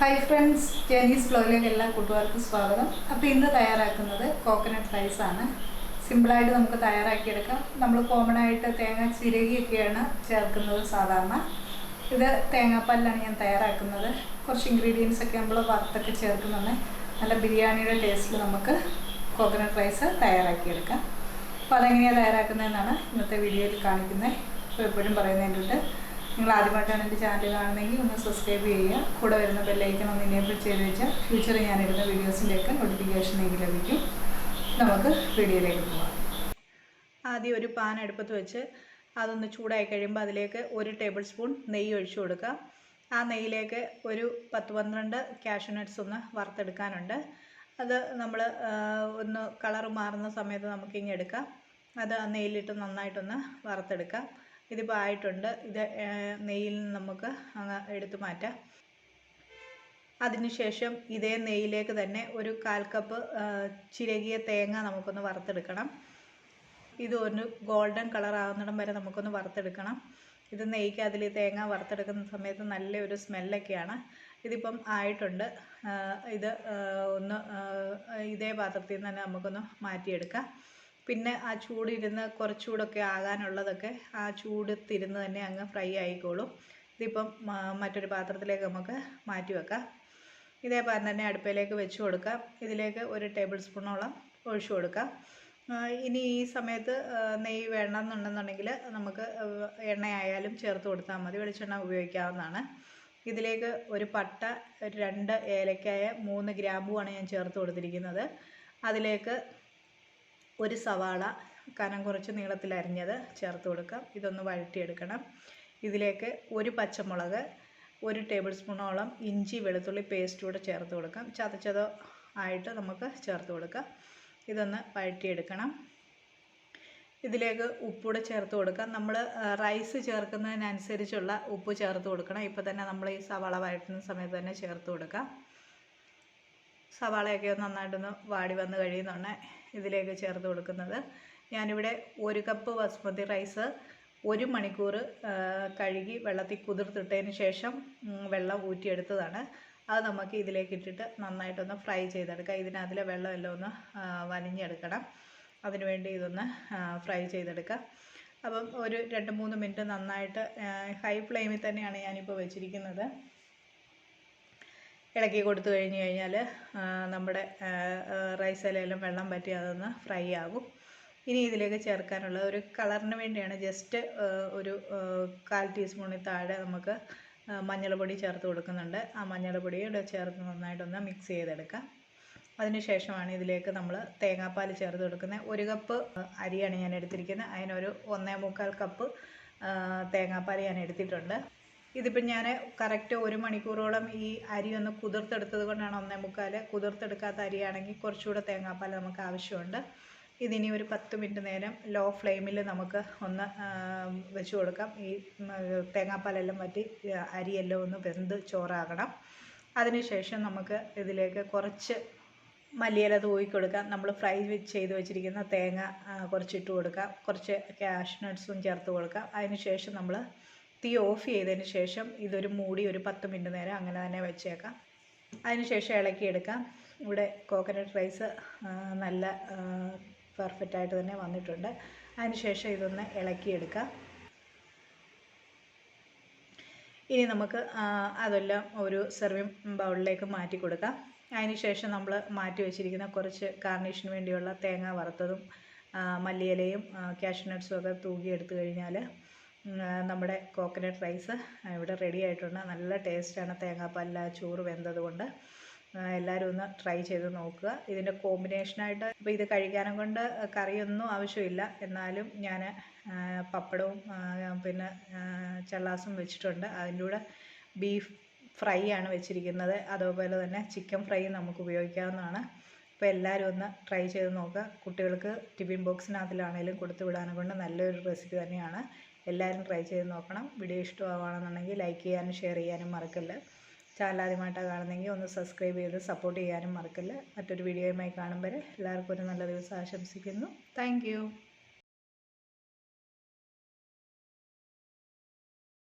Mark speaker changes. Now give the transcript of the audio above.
Speaker 1: Hi friends ജേനീസ് ബ്ലോഗിലേക്ക് എല്ലാ കൂട്ടുകാർക്കും സ്വാഗതം. അപ്പോൾ ഇന്ന് തയ്യാറാക്കുന്നത് കോക്കനട്ട് റൈസ് ആണ്. സിമ്പിളായിട്ട് നമുക്ക് തയ്യാറാക്കിയെടുക്കാം. നമ്മൾ കോമൺ ആയിട്ട് തേങ്ങ ചിരകിയൊക്കെയാണ് ചേർക്കുന്നത് സാധാരണ. ഇത് തേങ്ങാപ്പാലിലാണ് ഞാൻ തയ്യാറാക്കുന്നത്. കുറച്ച് ഇൻഗ്രീഡിയൻസ് ഒക്കെ നമ്മൾ വറുത്തൊക്കെ ചേർക്കുന്നുണ്ട് നല്ല ബിരിയാണിയുടെ ടേസ്റ്റിൽ നമുക്ക് കോക്കനട്ട് റൈസ് തയ്യാറാക്കിയെടുക്കാം. അപ്പോൾ അതെങ്ങനെയാണ് തയ്യാറാക്കുന്നതെന്നാണ് ഇന്നത്തെ വീഡിയോയിൽ കാണിക്കുന്നത്. ഇപ്പോൾ എപ്പോഴും പറയുന്നതിന്റെ നിങ്ങൾ ആദ്യമായിട്ടാണ് എന്റെ ചാനൽ കാണുന്നതെങ്കിൽ ഒന്ന് സബ്സ്ക്രൈബ് ചെയ്യുക. കൂടെ വരുന്ന ബെല്ലൈക്കൺ ഒന്ന് ഇനേബിൾ ചെയ്ത് വെച്ചാൽ ഫ്യൂച്ചറിൽ ഞാനിടുന്ന വീഡിയോസിന്റെയൊക്കെ നോട്ടിഫിക്കേഷൻ എനിക്ക് ലഭിക്കും. നമുക്ക് വീഡിയോയിലേക്ക് പോകാം ആദ്യം ഒരു പാൻ അടുപ്പത്ത് വെച്ച് അതൊന്ന് ചൂടായി കഴിയുമ്പോൾ അതിലേക്ക് ഒരു ടേബിൾ സ്പൂൺ നെയ്യ് ഒഴിച്ചു കൊടുക്കുക. ആ നെയ്യിലേക്ക് ഒരു പത്ത് പന്ത്രണ്ട് കാഷ്യൂനട്ട്സ് ഒന്ന് വറുത്തെടുക്കാനുണ്ട്. അത് നമ്മൾ ഒന്ന് കളർ മാറുന്ന സമയത്ത് നമുക്കിങ്ങെടുക്കാം അത് നെയ്യിലിട്ട് നന്നായിട്ടൊന്ന് വറുത്തെടുക്കാം. ഇതിപ്പോൾ ആയിട്ടുണ്ട്. ഇത് നെയ്യിൽ നിന്ന് നമുക്ക് അങ്ങ് എടുത്തു മാറ്റാം. അതിനുശേഷം ഇതേ നെയ്യിലേക്ക് തന്നെ ഒരു കാൽ കപ്പ് ചിരകിയ തേങ്ങ നമുക്കൊന്ന് വറുത്തെടുക്കണം. ഇത് ഒരു ഗോൾഡൻ കളർ ആവുന്നിടം വരെ നമുക്കൊന്ന് വറുത്തെടുക്കണം. ഇത് നെയ്ക്ക് അതിൽ തേങ്ങ വറുത്തെടുക്കുന്ന സമയത്ത് നല്ലൊരു സ്മെല്ലൊക്കെയാണ്. ഇതിപ്പം ആയിട്ടുണ്ട്. ഇത് ഒന്ന് ഇതേ പാത്രത്തിൽ നിന്ന് തന്നെ നമുക്കൊന്ന് മാറ്റിയെടുക്കാം. പിന്നെ ആ ചൂടിരുന്ന് കുറച്ചുകൂടൊക്കെ ആകാനുള്ളതൊക്കെ ആ ചൂട് ചൂടത്തിരുന്ന് തന്നെ അങ്ങ് ഫ്രൈ ആയിക്കോളും. ഇതിപ്പം മറ്റൊരു പാത്രത്തിലേക്ക് നമുക്ക് മാറ്റി വെക്കാം. ഇതേപോലെ തന്നെ അടുപ്പിലേക്ക് വെച്ച് കൊടുക്കാം. ഇതിലേക്ക് ഒരു ടേബിൾ സ്പൂണോളം ഒഴിച്ചു കൊടുക്കാം. ഇനി ഈ സമയത്ത് നെയ്യ് വേണമെന്നുണ്ടെന്നുണ്ടെങ്കിൽ നമുക്ക് എണ്ണയായാലും ചേർത്ത് കൊടുത്താൽ മതി. വെളിച്ചെണ്ണ ഉപയോഗിക്കാവുന്നതാണ്. ഇതിലേക്ക് ഒരു പട്ട രണ്ട് ഏലക്കായ മൂന്ന് ഗ്രാമ്പുമാണ് ഞാൻ ചേർത്ത് കൊടുത്തിരിക്കുന്നത്. അതിലേക്ക് ഒരു സവാള കനം കുറച്ച് നീളത്തിൽ അരിഞ്ഞത് ചേർത്ത് കൊടുക്കാം. ഇതൊന്ന് വഴറ്റിയെടുക്കണം. ഇതിലേക്ക് ഒരു പച്ചമുളക് ഒരു ടേബിൾ സ്പൂണോളം ഇഞ്ചി വെളുത്തുള്ളി പേസ്റ്റ് കൂടെ ചേർത്ത് കൊടുക്കാം. ചതച്ചതോ ആയിട്ട് നമുക്ക് ചേർത്ത് കൊടുക്കാം. ഇതൊന്ന് വഴറ്റിയെടുക്കണം. ഇതിലേക്ക് ഉപ്പൂടെ ചേർത്ത് കൊടുക്കാം. നമ്മൾ റൈസ് ചേർക്കുന്നതിനനുസരിച്ചുള്ള ഉപ്പ് ചേർത്ത് കൊടുക്കണം. ഇപ്പോൾ തന്നെ നമ്മൾ ഈ സവാള വഴറ്റുന്ന സമയത്ത് തന്നെ ചേർത്ത് കൊടുക്കാം. സവാളയൊക്കെ നന്നായിട്ടൊന്ന് വാടി വന്ന് കഴിയുന്നുണ്ട് ഇതിലേക്ക് ചേർത്ത് കൊടുക്കുന്നത്. ഞാനിവിടെ ഒരു കപ്പ് ബസ്മതി റൈസ് ഒരു മണിക്കൂർ കഴുകി വെള്ളത്തിൽ കുതിർത്തിട്ടതിന് ശേഷം വെള്ളം ഊറ്റിയെടുത്തതാണ്. അത് നമുക്ക് ഇതിലേക്ക് ഇട്ടിട്ട് നന്നായിട്ടൊന്ന് ഫ്രൈ ചെയ്തെടുക്കാം. ഇതിനകത്തിലെ വെള്ളമെല്ലാം ഒന്ന് വലിഞ്ഞെടുക്കണം. അതിനുവേണ്ടി ഇതൊന്ന് ഫ്രൈ ചെയ്തെടുക്കാം. അപ്പം ഒരു രണ്ട് മൂന്ന് മിനിറ്റ് നന്നായിട്ട് ഹൈ ഫ്ലെയിമിൽ തന്നെയാണ് ഞാനിപ്പോൾ വെച്ചിരിക്കുന്നത്. ഇളക്കി കൊടുത്തു കഴിഞ്ഞ് കഴിഞ്ഞാൽ നമ്മുടെ റൈസിലെല്ലാം വെള്ളം പറ്റി അതൊന്ന് ഫ്രൈ ആകും. ഇനി ഇതിലേക്ക് ചേർക്കാനുള്ള ഒരു കളറിന് വേണ്ടിയാണ്. ജസ്റ്റ് ഒരു കാൽ ടീസ്പൂണിൽ താഴെ നമുക്ക് മഞ്ഞൾപ്പൊടി ചേർത്ത് കൊടുക്കുന്നുണ്ട്. ആ മഞ്ഞൾപ്പൊടിയുടെ ചേർത്ത് നന്നായിട്ടൊന്ന് മിക്സ് ചെയ്തെടുക്കാം. അതിനുശേഷമാണ് ഇതിലേക്ക് നമ്മൾ തേങ്ങാപ്പാൽ ചേർത്ത് കൊടുക്കുന്നത് ഒരു കപ്പ് അരിയാണ് ഞാൻ എടുത്തിരിക്കുന്നത് അതിനൊരു ഒന്നേ മുക്കാൽ കപ്പ് തേങ്ങാപ്പാൽ ഞാൻ എടുത്തിട്ടുണ്ട്. ഇതിപ്പം ഞാൻ കറക്റ്റ് ഒരു മണിക്കൂറോളം ഈ അരി ഒന്ന് കുതിർത്തെടുത്തത് കൊണ്ടാണ് ഒന്നേ മുക്കാൽ കുതിർത്തെടുക്കാത്ത അരിയാണെങ്കിൽ കുറച്ചുകൂടെ തേങ്ങാപ്പാൽ നമുക്ക് ആവശ്യമുണ്ട്. ഇതിനി ഒരു പത്ത് മിനിറ്റ് നേരം ലോ ഫ്ലെയിമിൽ നമുക്ക് ഒന്ന് വെച്ച് കൊടുക്കാം. ഈ തേങ്ങാപ്പാലെല്ലാം വറ്റി അരിയെല്ലാം ഒന്ന് വെന്ത് ചോറാകണം. അതിനുശേഷം നമുക്ക് ഇതിലേക്ക് കുറച്ച് മല്ലിയില തൂവി കൊടുക്കാം. നമ്മൾ ഫ്രൈ ചെയ്ത് വെച്ചിരിക്കുന്ന തേങ്ങ കുറച്ചിട്ട് കൊടുക്കാം. കുറച്ച് ക്യാഷ് നട്ട്സും ചേർത്ത് കൊടുക്കാം. അതിനുശേഷം നമ്മൾ തീ ഓഫ് ചെയ്തതിന് ശേഷം ഇതൊരു മൂടി ഒരു പത്ത് മിനിറ്റ് നേരം അങ്ങനെ തന്നെ വെച്ചേക്കാം. അതിനുശേഷം ഇളക്കിയെടുക്കാം ഇവിടെ കോക്കനട്ട് റൈസ് നല്ല പെർഫെക്റ്റ് ആയിട്ട് തന്നെ വന്നിട്ടുണ്ട്. അതിനുശേഷം ഇതൊന്ന് ഇളക്കിയെടുക്കാം ഇനി നമുക്ക് അതെല്ലാം ഒരു സെർവിങ് ബൗളിലേക്ക് മാറ്റി കൊടുക്കാം. അതിനുശേഷം നമ്മൾ മാറ്റി വെച്ചിരിക്കുന്ന കുറച്ച് ഗാർണിഷിന് വേണ്ടിയുള്ള തേങ്ങ വറുത്തതും മല്ലിയിലയും കാഷ്യൂ നട്ട്സും ഒക്കെ തൂക്കി എടുത്തു കഴിഞ്ഞാൽ നമ്മുടെ കോക്കനട്ട് റൈസ് ഇവിടെ റെഡി ആയിട്ടുണ്ട്. നല്ല ടേസ്റ്റാണ് തേങ്ങാപ്പാലിൽ ചോറ് വെന്തത് കൊണ്ട്. എല്ലാവരും ഒന്ന് ട്രൈ ചെയ്ത് നോക്കുക. ഇതിന്റെ കോമ്പിനേഷനായിട്ട് ഇപ്പോൾ ഇത് കഴിക്കാനും കൊണ്ട് കറിയൊന്നും ആവശ്യമില്ല. എന്നാലും ഞാൻ പപ്പടവും പിന്നെ ചള്ളാസും വെച്ചിട്ടുണ്ട്. അതിന്റെ കൂടെ ബീഫ് ഫ്രൈ ആണ് വെച്ചിരിക്കുന്നത്. അതുപോലെ തന്നെ ചിക്കൻ ഫ്രൈ നമുക്ക് ഉപയോഗിക്കാവുന്നതാണ്. അപ്പോൾ എല്ലാവരും ഒന്ന് ട്രൈ ചെയ്ത് നോക്കുക. കുട്ടികൾക്ക് ടിഫിൻ ബോക്സിനകത്തിലാണെങ്കിലും കൊടുത്തു വിടാനും കൊണ്ട് നല്ലൊരു റെസിപ്പി തന്നെയാണ്. എല്ലാവരും ട്രൈ ചെയ്ത് നോക്കണം. വീഡിയോ ഇഷ്ടമാവുകയാണെന്നുണ്ടെങ്കിൽ ലൈക്ക് ചെയ്യാനും ഷെയർ ചെയ്യാനും മറക്കല്ല. ചാനൽ ആദ്യമായിട്ടാണ് കാണുന്നെങ്കിൽ ഒന്ന് സബ്സ്ക്രൈബ് ചെയ്ത് സപ്പോർട്ട് ചെയ്യാനും മറക്കല്ല. മറ്റൊരു വീഡിയോയുമായി കാണുമ്പോൾ എല്ലാവർക്കും ഒരു നല്ല ദിവസം ആശംസിക്കുന്നു. താങ്ക്